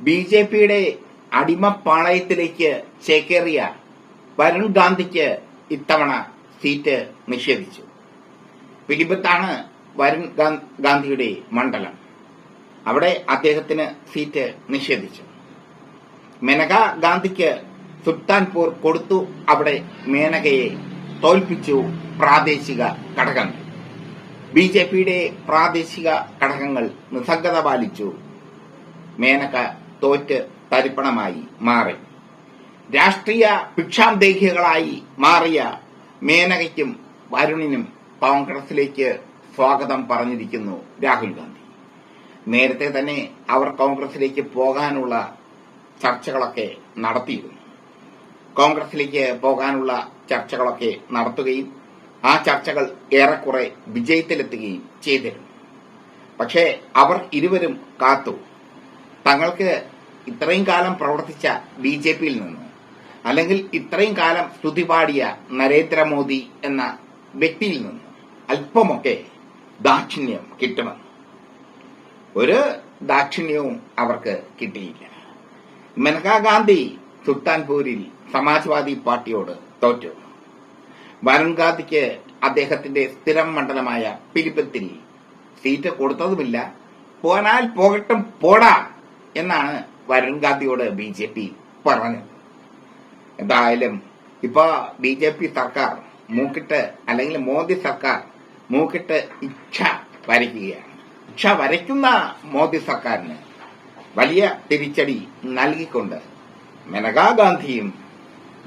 B J പിയുടെ അടിമപ്പാളയത്തിലേക്ക് ചേക്കേറിയ വരുൺ ഗാന്ധിക്ക് ഇത്തവണ സീറ്റ് നിഷേധിച്ചു. പിലിഭത്താണ് വരുൺ ഗാന്ധിയുടെ മണ്ഡലം. അവിടെ അദ്ദേഹത്തിന് സീറ്റ് നിഷേധിച്ചു. മെനക ഗാന്ധിക്ക് സുൽത്താൻപൂർ കൊടുത്തു. അവിടെ മേനകയെ തോൽപ്പിച്ചു പ്രാദേശിക ഘടകങ്ങൾ. ബി ജെ പിയുടെ പ്രാദേശിക ഘടകങ്ങൾ നിസ്സംഗത പാലിച്ചു. മേനക തോറ്റ് തരിപ്പണമായി മാറി. രാഷ്ട്രീയ ഭിക്ഷാന്തേഹികളായി മാറിയ മേനകയ്ക്കും വരുണിനും കോൺഗ്രസിലേക്ക് സ്വാഗതം പറഞ്ഞിരിക്കുന്നു രാഹുൽ ഗാന്ധി. നേരത്തെ തന്നെ അവർ കോൺഗ്രസിലേക്ക് പോകാനുള്ള ചർച്ചകളൊക്കെ നടത്തിയിരുന്നു. കോൺഗ്രസിലേക്ക് പോകാനുള്ള ചർച്ചകളൊക്കെ നടത്തുകയും ആ ചർച്ചകൾ ഏറെക്കുറെ വിജയത്തിലെത്തുകയും ചെയ്തിരുന്നു. പക്ഷേ അവർ ഇരുവരും കാത്തു. തങ്ങൾക്ക് ഇത്രയും കാലം പ്രവർത്തിച്ച ബി ജെ പിയിൽ നിന്ന് അല്ലെങ്കിൽ ഇത്രയും കാലം സ്തുതി പാടിയ നരേന്ദ്രമോദി എന്ന വ്യക്തിയിൽ നിന്ന് അല്പമൊക്കെ ദാക്ഷിണ്യം കിട്ടുമെന്ന്. ഒരു ദാക്ഷിണ്യവും അവർക്ക് കിട്ടിയില്ല. മെനകാ ഗാന്ധി സുൽത്താൻപൂരിൽ സമാജ്വാദി പാർട്ടിയോട് തോറ്റു. വരുൺ ഗാന്ധിക്ക് അദ്ദേഹത്തിന്റെ സ്ഥിരം മണ്ഡലമായ പിലിപ്പത്തിൽ സീറ്റ് കൊടുത്തതുമില്ല. പോനാൽ പോകട്ടും പോടാ. എന്നാണ് വരുൺ ഗാന്ധിയോട് ബി ജെ പി പറഞ്ഞത്. എന്തായാലും ഇപ്പൊ ബി ജെ പി സർക്കാർ മൂക്കിട്ട് അല്ലെങ്കിൽ മോദി സർക്കാർ മൂക്കിട്ട് ഇച്ഛ വരയ്ക്കുകയാണ്. ഇച്ഛ വരയ്ക്കുന്ന മോദി സർക്കാരിന് വലിയ തിരിച്ചടി നൽകിക്കൊണ്ട് മെനകാ ഗാന്ധിയും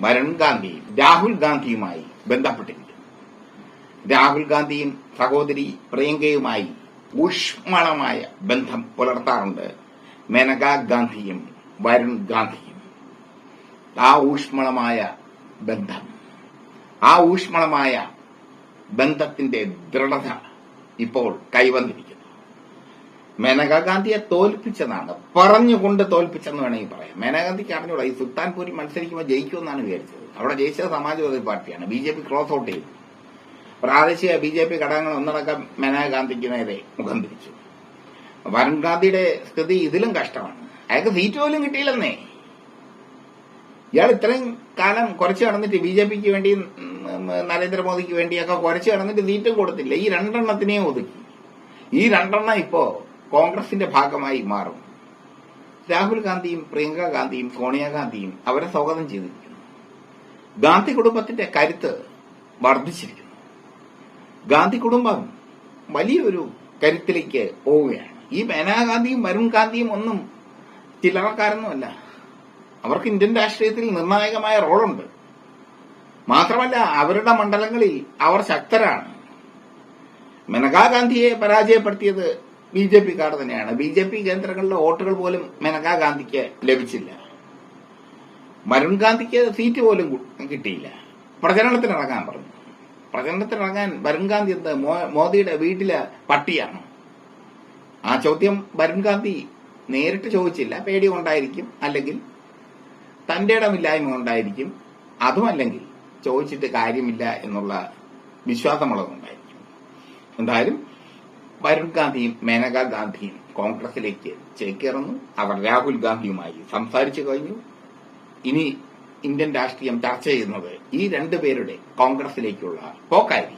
വരുൺ ഗാന്ധിയും രാഹുൽ ഗാന്ധിയുമായി ബന്ധപ്പെട്ടിട്ടുണ്ട്. രാഹുൽ ഗാന്ധിയും സഹോദരി പ്രിയങ്കയുമായി ഊഷ്മളമായ ബന്ധം പുലർത്താറുണ്ട്. മെനകാ ഗാന്ധിയും വരുൺ ഗാന്ധിയും ആ ഊഷ്മളമായ ബന്ധം ആ ഊഷ്മളമായ ബന്ധത്തിന്റെ ദൃഢത ഇപ്പോൾ കൈവന്നിരിക്കുന്നു. മേനകാ ഗാന്ധിയെ തോൽപ്പിച്ചതാണ് പറഞ്ഞുകൊണ്ട് തോൽപ്പിച്ചെന്ന് വേണമെങ്കിൽ പറയാം. മേനകാ ഗാന്ധിക്ക് അറിഞ്ഞൂടാ ഈ സുൽത്താൻപൂരി മത്സരിക്കുമ്പോൾ ജയിക്കുമെന്നാണ് വിചാരിച്ചത്. അവിടെ ജയിച്ചത് സമാജ്വാദി പാർട്ടിയാണ് B J P cross out ചെയ്തു. പ്രാദേശിക ബി ജെ പി ഘടകങ്ങൾ ഒന്നടക്കം മേനകാ ഗാന്ധിക്ക് നേരെ മുഖം തിരിച്ചു. വരുൺ ഗാന്ധിയുടെ സ്ഥിതി ഇതിലും കഷ്ടമാണ്. അയാൾക്ക് സീറ്റ് പോലും കിട്ടിയില്ലെന്നേ. ഇയാൾ ഇത്രയും കാലം കുറച്ച് നടന്നിട്ട് ബി ജെ പിക്ക് വേണ്ടി നരേന്ദ്രമോദിക്ക് വേണ്ടിയൊക്കെ കുറച്ച് നടന്നിട്ട് സീറ്റും കൊടുത്തില്ല. ഈ രണ്ടെണ്ണത്തിനെയും ഒതുക്കി. ഈ രണ്ടെണ്ണം ഇപ്പോ കോൺഗ്രസിന്റെ ഭാഗമായി മാറും. രാഹുൽ ഗാന്ധിയും പ്രിയങ്ക ഗാന്ധിയും സോണിയാഗാന്ധിയും അവരെ സ്വാഗതം ചെയ്തിരിക്കുന്നു. ഗാന്ധി കുടുംബത്തിന്റെ കരുത്ത് വർദ്ധിച്ചിരിക്കുന്നു. ഗാന്ധി കുടുംബം വലിയൊരു കരുത്തിലേക്ക് പോവുകയാണ്. ഈ മേനാഗാന്ധിയും വരുൺ ഗാന്ധിയും ഒന്നും ചില്ലറക്കാരൊന്നുമല്ല അവർക്ക് ഇന്ത്യൻ രാഷ്ട്രീയത്തിൽ നിർണായകമായ റോളുണ്ട്. മാത്രമല്ല അവരുടെ മണ്ഡലങ്ങളിൽ അവർ ശക്തരാണ്. മെനകാ ഗാന്ധിയെ പരാജയപ്പെടുത്തിയത് ബി ജെ പിക്കാർ തന്നെയാണ്. ബി ജെ പി കേന്ദ്രങ്ങളിലെ വോട്ടുകൾ പോലും മെനകാ ഗാന്ധിക്ക് ലഭിച്ചില്ല. വരുൺ ഗാന്ധിക്ക് സീറ്റ് പോലും കിട്ടിയില്ല. പ്രചരണത്തിനിറങ്ങാൻ പറഞ്ഞു. പ്രചരണത്തിനിറങ്ങാൻ വരുൺ ഗാന്ധി എന്ത്? മോദിയുടെ വീട്ടിലെ പട്ടിയാണോ. ആ ചോദ്യം വരുൺ ഗാന്ധി നേരിട്ട് ചോദിച്ചില്ല. പേടി കൊണ്ടായിരിക്കും. അല്ലെങ്കിൽ തന്റെ ഇടമില്ലായ്മ കൊണ്ടായിരിക്കും. അതുമല്ലെങ്കിൽ ചോദിച്ചിട്ട് കാര്യമില്ല എന്നുള്ള വിശ്വാസമുള്ളതുകൊണ്ടായിരിക്കും എന്തായാലും വരുൺ ഗാന്ധിയും മേനകാ ഗാന്ധിയും കോൺഗ്രസിലേക്ക് ചേക്കേറുന്നു. അവർ രാഹുൽ ഗാന്ധിയുമായി സംസാരിച്ചു കഴിഞ്ഞു. ഇനി ഇന്ത്യൻ രാഷ്ട്രീയം ചർച്ച ചെയ്യുന്നത് ഈ രണ്ടുപേരുടെ കോൺഗ്രസിലേക്കുള്ള പോക്കായിരിക്കും.